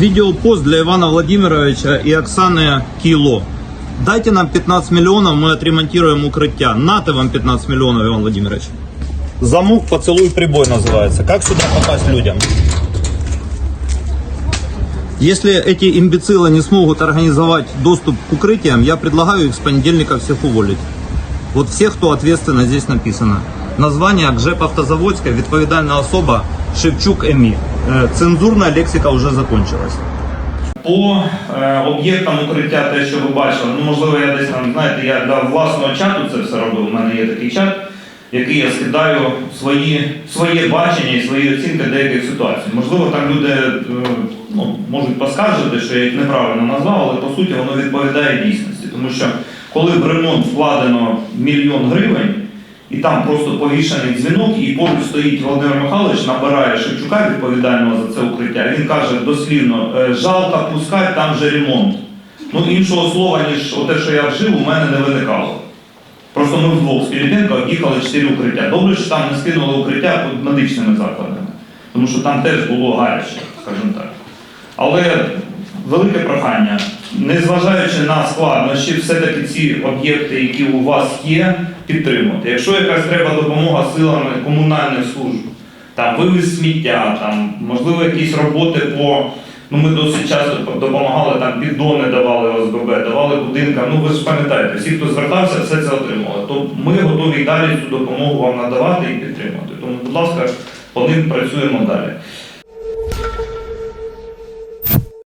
Видеопост для Ивана Владимировича и Оксаны Кило. Дайте нам 15 миллионов, мы отремонтируем укрытия. Нате вам 15 миллионов, Иван Владимирович. Замок «Поцелуй прибой» называется. Как сюда попасть людям? Если эти имбецилы не смогут организовать доступ к укрытиям, я предлагаю их с понедельника всех уволить. Вот всех, кто ответственно здесь написано. Название ГЖЕП Автозаводська, відповідальна особа Шевчук ЕМІ. Е, Цензурна лексика вже закончилась. По е, об'єктам укриття, те, що ви бачили, ну можливо, я десь там, знаєте, я для власного чату це все робив. У мене є такий чат, який я скидаю свої, своє бачення і свої оцінки деяких ситуацій. Можливо, там люди е, ну, можуть поскаржити, що я їх неправильно назвав, але по суті воно відповідає дійсності. Тому що коли в ремонт вкладено мільйон гривень, і там просто повішений дзвінок, і поруч стоїть Володимир Михайлович, набирає Шевчука відповідального за це укриття. Він каже дослівно: «Е, жалко пускать, там же ремонт. Ну іншого слова, ніж те, що я вжив, у мене не виникало. Просто ми вдвох з Піліпенко об'їхали чотири укриття. Добре, що там не скинули укриття під медичними закладами, тому що там теж було гаряче, скажімо так. Але велике прохання, незважаючи на складнощі, все-таки ці об'єкти, які у вас є, підтримувати. Якщо якась треба допомога силами комунальних служб, там вивіз сміття, там, можливо, якісь роботи по. Ну, ми досить часто допомагали, там піддони давали ОСББ, давали будинкам. Ну ви ж пам'ятаєте, всі, хто звертався, все це отримали. То ми готові далі цю допомогу вам надавати і підтримувати. Тому, будь ласка, по ним працюємо далі.